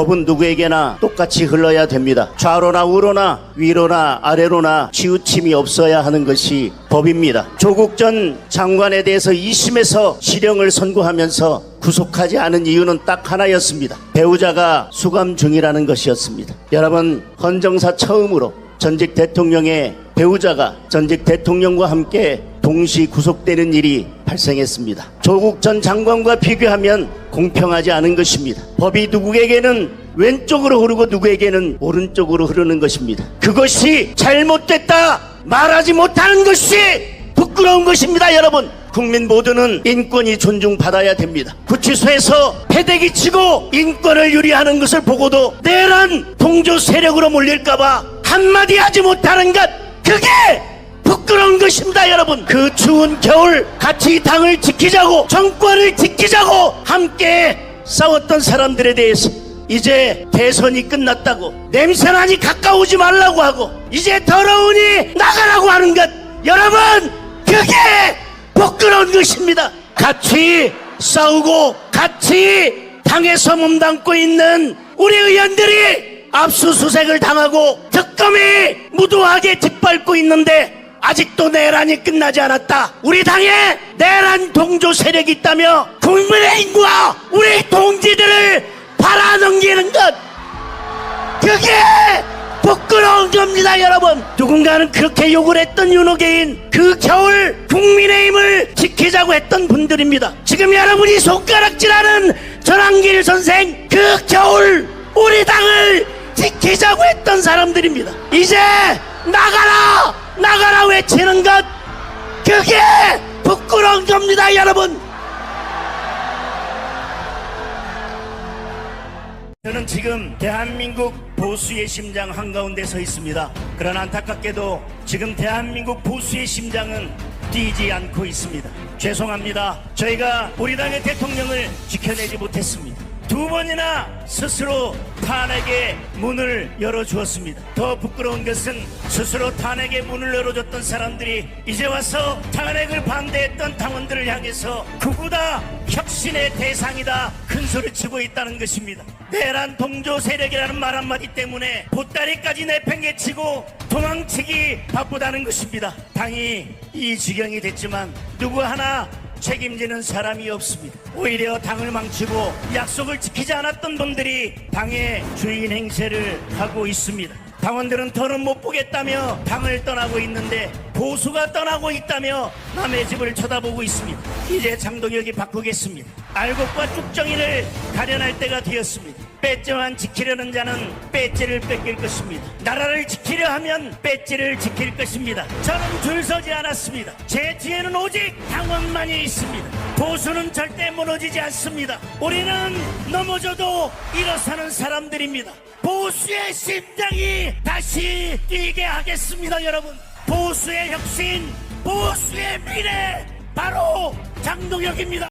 법은 누구에게나 똑같이 흘러야 됩니다. 좌로나 우로나 위로나 아래로나 치우침이 없어야 하는 것이 법입니다. 조국 전 장관에 대해서 2심에서 실형을 선고하면서 구속하지 않은 이유는 딱 하나였습니다. 배우자가 수감 중이라는 것이었습니다. 여러분, 헌정사 처음으로 전직 대통령의 배우자가 전직 대통령과 함께 동시 구속되는 일이 발생했습니다. 조국 전 장관과 비교하면 공평하지 않은 것입니다. 법이 누구에게는 왼쪽으로 흐르고 누구에게는 오른쪽으로 흐르는 것입니다. 그것이 잘못됐다 말하지 못하는 것이 부끄러운 것입니다, 여러분. 국민 모두는 인권이 존중받아야 됩니다. 구치소에서 패대기 치고 인권을 유리하는 것을 보고도 내란 동조 세력으로 몰릴까봐 한마디 하지 못하는 것, 그게 부끄러운 것입니다, 여러분. 그 추운 겨울 같이 이 당을 지키자고 정권을 지키자고 함께 싸웠던 사람들에 대해서 이제 대선이 끝났다고 냄새나니 가까우지 말라고 하고 이제 더러우니 나가라고 하는 것 여러분 그게 부끄러운 것입니다. 같이 싸우고 같이 당에서 몸담고 있는 우리 의원들이 압수수색을 당하고 특검이 무도하게 짓밟고 있는데 아직도 내란이 끝나지 않았다. 우리 당에 내란 동조 세력이 있다며 국민의힘과 우리 동지들을 팔아넘기는 것. 그게 부끄러운 겁니다 여러분. 누군가는 그렇게 욕을 했던 윤호개인 그 겨울 국민의힘을 지키자고 했던 분들입니다. 지금 여러분이 손가락질하는 전환길 선생 그 겨울 우리 당을 지키자고 했던 사람들입니다 이제 나가라 나가라 외치는 것 그게 부끄러운 겁니다 여러분 저는 지금 대한민국 보수의 심장 한가운데 서 있습니다. 그러나 안타깝게도 지금 대한민국 보수의 심장은 뛰지 않고 있습니다. 죄송합니다. 저희가 우리 당의 대통령을 지켜내지 못했습니다. 두 번이나 스스로 탄핵의 문을 열어주었습니다. 더 부끄러운 것은 스스로 탄핵의 문을 열어줬던 사람들이 이제 와서 탄핵을 반대했던 당원들을 향해서 그보다 혁신의 대상이다 큰 소리 치고 있다는 것입니다. 내란 동조 세력이라는 말 한마디 때문에 보따리까지 내팽개치고 도망치기 바쁘다는 것입니다. 당이 이 지경이 됐지만 누구 하나 책임지는 사람이 없습니다. 오히려 당을 망치고 약속을 지키지 않았던 분들이 당의 주인 행세를 하고 있습니다. 당원들은 더는 못 보겠다며 당을 떠나고 있는데 보수가 떠나고 있다며 남의 집을 쳐다보고 있습니다. 이제 장동혁이 바꾸겠습니다. 알곡과 쭉정이를 가려낼 때가 되었습니다. 배지만 지키려는 자는 배지를 뺏길 것입니다. 나라를 지키려 하면 배지를 지킬 것입니다. 저는 줄 서지 않았습니다. 제 뒤에는 오직 당원만이 있습니다. 보수는 절대 무너지지 않습니다. 우리는 넘어져도 일어서는 사람들입니다. 보수의 심장이 다시 뛰게 하겠습니다, 여러분. 보수의 혁신, 보수의 미래, 바로 장동혁입니다.